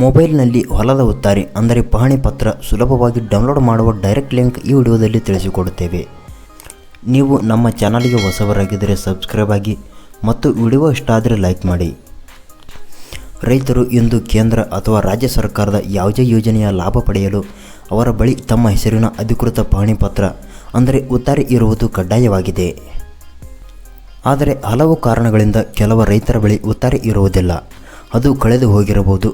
ಮೊಬೈಲ್ನಲ್ಲಿ ಹೊಲದ ಉತ್ತಾರಿ ಅಂದರೆ ಪಹಣಿ ಪತ್ರ ಸುಲಭವಾಗಿ ಡೌನ್ಲೋಡ್ ಮಾಡುವ ಡೈರೆಕ್ಟ್ ಲಿಂಕ್ ಈ ವಿಡಿಯೋದಲ್ಲಿ ತಿಳಿಸಿಕೊಡುತ್ತೇವೆ. ನೀವು ನಮ್ಮ ಚಾನಲ್ಗೆ ಹೊಸವರಾಗಿದ್ದರೆ ಸಬ್ಸ್ಕ್ರೈಬ್ ಆಗಿ ಮತ್ತು ವಿಡಿಯೋ ಇಷ್ಟ ಆದರೆ ಲೈಕ್ ಮಾಡಿ. ರೈತರು ಇಂದು ಕೇಂದ್ರ ಅಥವಾ ರಾಜ್ಯ ಸರ್ಕಾರದ ಯಾವುದೇ ಯೋಜನೆಯ ಲಾಭ ಪಡೆಯಲು ಅವರ ಬಳಿ ತಮ್ಮ ಹೆಸರಿನ ಅಧಿಕೃತ ಪಹಣಿ ಪತ್ರ ಅಂದರೆ ಉತ್ತಾರಿ ಇರುವುದು ಕಡ್ಡಾಯವಾಗಿದೆ. ಆದರೆ ಹಲವು ಕಾರಣಗಳಿಂದ ಕೆಲವು ರೈತರ ಬಳಿ ಉತ್ತಾರಿ ಇರುವುದಿಲ್ಲ. ಅದು ಕಳೆದು ಹೋಗಿರಬಹುದು.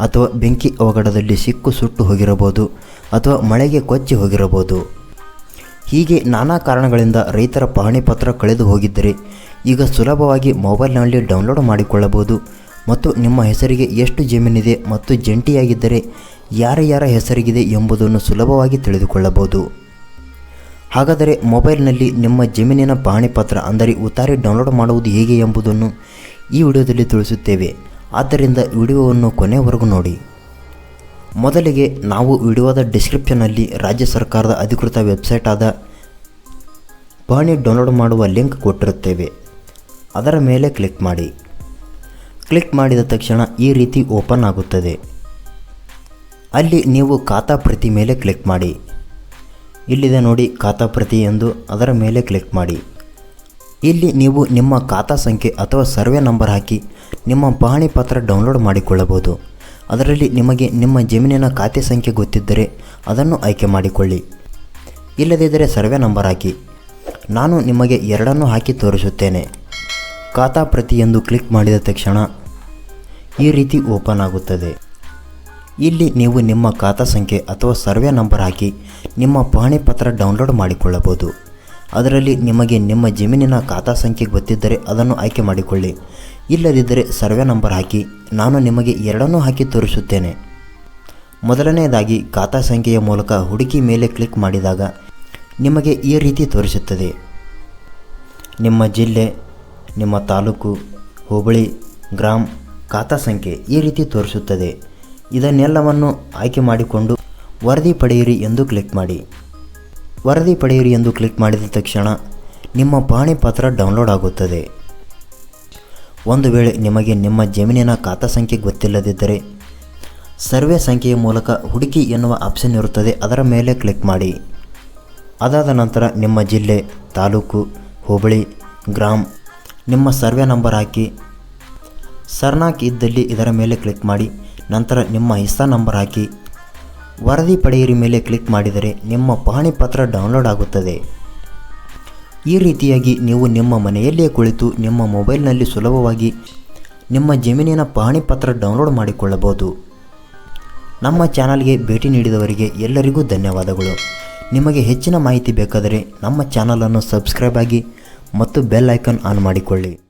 ಅಥವಾ ಬೆಂಕಿ ಅವಘಡದಲ್ಲಿ ಸಿಕ್ಕು ಸುಟ್ಟು ಹೋಗಿರಬಹುದು. ಅಥವಾ ಮಳೆಗೆ ಕೊಚ್ಚಿ ಹೋಗಿರಬಹುದು. ಹೀಗೆ ನಾನಾ ಕಾರಣಗಳಿಂದ ರೈತರ ಪಹಣಿ ಪತ್ರ ಕಳೆದು ಹೋಗಿದ್ದರೆ, ಈಗ ಸುಲಭವಾಗಿ ಮೊಬೈಲ್ನಲ್ಲಿ ಡೌನ್ಲೋಡ್ ಮಾಡಿಕೊಳ್ಳಬಹುದು. ಮತ್ತು ನಿಮ್ಮ ಹೆಸರಿಗೆ ಎಷ್ಟು ಜಮೀನಿದೆ ಮತ್ತು ಜಂಟಿಯಾಗಿದ್ದರೆ ಯಾರ ಯಾರ ಹೆಸರಿಗಿದೆ ಎಂಬುದನ್ನು ಸುಲಭವಾಗಿ ತಿಳಿದುಕೊಳ್ಳಬಹುದು. ಹಾಗಾದರೆ ಮೊಬೈಲ್ನಲ್ಲಿ ನಿಮ್ಮ ಜಮೀನಿನ ಪಹಣಿ ಪತ್ರ ಅಂದರೆ ಉತ್ತಾರೆ ಡೌನ್ಲೋಡ್ ಮಾಡುವುದು ಹೇಗೆ ಎಂಬುದನ್ನು ಈ ವಿಡಿಯೋದಲ್ಲಿ ತಿಳಿಸುತ್ತೇವೆ. ಆದ್ದರಿಂದ ವಿಡಿಯೋವನ್ನು ಕೊನೆವರೆಗೂ ನೋಡಿ. ಮೊದಲಿಗೆ ನಾವು ವಿಡಿಯೋದ ಡಿಸ್ಕ್ರಿಪ್ಷನ್ನಲ್ಲಿ ರಾಜ್ಯ ಸರ್ಕಾರದ ಅಧಿಕೃತ ವೆಬ್ಸೈಟ್ ಆದ ಪಹಣಿ ಡೌನ್ಲೋಡ್ ಮಾಡುವ ಲಿಂಕ್ ಕೊಟ್ಟಿರುತ್ತೇವೆ. ಅದರ ಮೇಲೆ ಕ್ಲಿಕ್ ಮಾಡಿ. ಕ್ಲಿಕ್ ಮಾಡಿದ ತಕ್ಷಣ ಈ ರೀತಿ ಓಪನ್ ಆಗುತ್ತದೆ. ಅಲ್ಲಿ ನೀವು ಖಾತಾ ಪ್ರತಿ ಮೇಲೆ ಕ್ಲಿಕ್ ಮಾಡಿ. ಇಲ್ಲಿದೆ ನೋಡಿ ಖಾತಾ ಪ್ರತಿ ಎಂದು ಅದರ ಮೇಲೆ ಕ್ಲಿಕ್ ಮಾಡಿ. ಇಲ್ಲಿ ನೀವು ನಿಮ್ಮ ಖಾತಾ ಸಂಖ್ಯೆ ಅಥವಾ ಸರ್ವೆ ನಂಬರ್ ಹಾಕಿ ನಿಮ್ಮ ಪಹಣಿ ಪತ್ರ ಡೌನ್ಲೋಡ್ ಮಾಡಿಕೊಳ್ಳಬಹುದು. ಅದರಲ್ಲಿ ನಿಮಗೆ ನಿಮ್ಮ ಜಮೀನಿನ ಖಾತೆ ಸಂಖ್ಯೆ ಗೊತ್ತಿದ್ದರೆ ಅದನ್ನು ಆಯ್ಕೆ ಮಾಡಿಕೊಳ್ಳಿ. ಇಲ್ಲದಿದ್ದರೆ ಸರ್ವೆ ನಂಬರ್ ಹಾಕಿ. ನಾನು ನಿಮಗೆ ಎರಡನ್ನೂ ಹಾಕಿ ತೋರಿಸುತ್ತೇನೆ. ಖಾತಾ ಪ್ರತಿ ಎಂದು ಕ್ಲಿಕ್ ಮಾಡಿದ ತಕ್ಷಣ ಈ ರೀತಿ ಓಪನ್ ಆಗುತ್ತದೆ. ಇಲ್ಲಿ ನೀವು ನಿಮ್ಮ ಖಾತಾ ಸಂಖ್ಯೆ ಅಥವಾ ಸರ್ವೆ ನಂಬರ್ ಹಾಕಿ ನಿಮ್ಮ ಪಹಣಿ ಪತ್ರ ಡೌನ್ಲೋಡ್ ಮಾಡಿಕೊಳ್ಳಬಹುದು. ಅದರಲ್ಲಿ ನಿಮಗೆ ನಿಮ್ಮ ಜಮೀನಿನ ಖಾತಾ ಸಂಖ್ಯೆ ಗೊತ್ತಿದ್ದರೆ ಅದನ್ನು ಆಯ್ಕೆ ಮಾಡಿಕೊಳ್ಳಿ. ಇಲ್ಲದಿದ್ದರೆ ಸರ್ವೆ ನಂಬರ್ ಹಾಕಿ, ನಾನು ನಿಮಗೆ ಎರಡನ್ನೂ ಹಾಕಿ ತೋರಿಸುತ್ತೇನೆ. ಮೊದಲನೆಯದಾಗಿ, ಖಾತಾ ಸಂಖ್ಯೆಯ ಮೂಲಕ ಹುಡುಕಿ ಮೇಲೆ ಕ್ಲಿಕ್ ಮಾಡಿದಾಗ ನಿಮಗೆ ಈ ರೀತಿ ತೋರಿಸುತ್ತದೆ. ನಿಮ್ಮ ಜಿಲ್ಲೆ, ನಿಮ್ಮ ತಾಲೂಕು, ಹೋಬಳಿ, ಗ್ರಾಮ್ ಖಾತಾ ಸಂಖ್ಯೆ ಈ ರೀತಿ ತೋರಿಸುತ್ತದೆ. ಇದನ್ನೆಲ್ಲವನ್ನು ಆಯ್ಕೆ ಮಾಡಿಕೊಂಡು ವರದಿ ಪಡೆಯಿರಿ ಎಂದು ಕ್ಲಿಕ್ ಮಾಡಿ. ವರದಿ ಪಡೆಯಿರಿ ಎಂದು ಕ್ಲಿಕ್ ಮಾಡಿದ ತಕ್ಷಣ ನಿಮ್ಮ ಪಹಣಿ ಪತ್ರ ಡೌನ್ಲೋಡ್ ಆಗುತ್ತದೆ. ಒಂದು ವೇಳೆ ನಿಮಗೆ ನಿಮ್ಮ ಜಮೀನಿನ ಖಾತಾ ಸಂಖ್ಯೆ ಗೊತ್ತಿಲ್ಲದಿದ್ದರೆ ಸರ್ವೆ ಸಂಖ್ಯೆಯ ಮೂಲಕ ಹುಡುಕಿ ಎನ್ನುವ ಆಪ್ಷನ್ ಇರುತ್ತದೆ, ಅದರ ಮೇಲೆ ಕ್ಲಿಕ್ ಮಾಡಿ. ಅದಾದ ನಂತರ ನಿಮ್ಮ ಜಿಲ್ಲೆ, ತಾಲೂಕು, ಹೋಬಳಿ, ಗ್ರಾಮ್, ನಿಮ್ಮ ಸರ್ವೆ ನಂಬರ್ ಹಾಕಿ. ಸರ್ನಾಕ್ ಇದ್ದಲ್ಲಿ ಇದರ ಮೇಲೆ ಕ್ಲಿಕ್ ಮಾಡಿ, ನಂತರ ನಿಮ್ಮ ಹಿಸ್ಸಾ ನಂಬರ್ ಹಾಕಿ. ವರದಿ ಪಡೆಯಿರಿ ಮೇಲೆ ಕ್ಲಿಕ್ ಮಾಡಿದರೆ ನಿಮ್ಮ ಪಹಣಿ ಪತ್ರ ಡೌನ್ಲೋಡ್ ಆಗುತ್ತದೆ. ಈ ರೀತಿಯಾಗಿ ನೀವು ನಿಮ್ಮ ಮನೆಯಲ್ಲಿಯೇ ಕುಳಿತು ನಿಮ್ಮ ಮೊಬೈಲ್ನಲ್ಲಿ ಸುಲಭವಾಗಿ ನಿಮ್ಮ ಜಮೀನಿನ ಪಹಣಿ ಪತ್ರ ಡೌನ್ಲೋಡ್ ಮಾಡಿಕೊಳ್ಳಬಹುದು. ನಮ್ಮ ಚಾನಲ್ಗೆ ಭೇಟಿ ನೀಡಿದವರಿಗೆ ಎಲ್ಲರಿಗೂ ಧನ್ಯವಾದಗಳು. ನಿಮಗೆ ಹೆಚ್ಚಿನ ಮಾಹಿತಿ ಬೇಕಾದರೆ ನಮ್ಮ ಚಾನಲನ್ನು ಸಬ್ಸ್ಕ್ರೈಬ್ ಆಗಿ ಮತ್ತು ಬೆಲ್ ಐಕಾನ್ ಆನ್ ಮಾಡಿಕೊಳ್ಳಿ.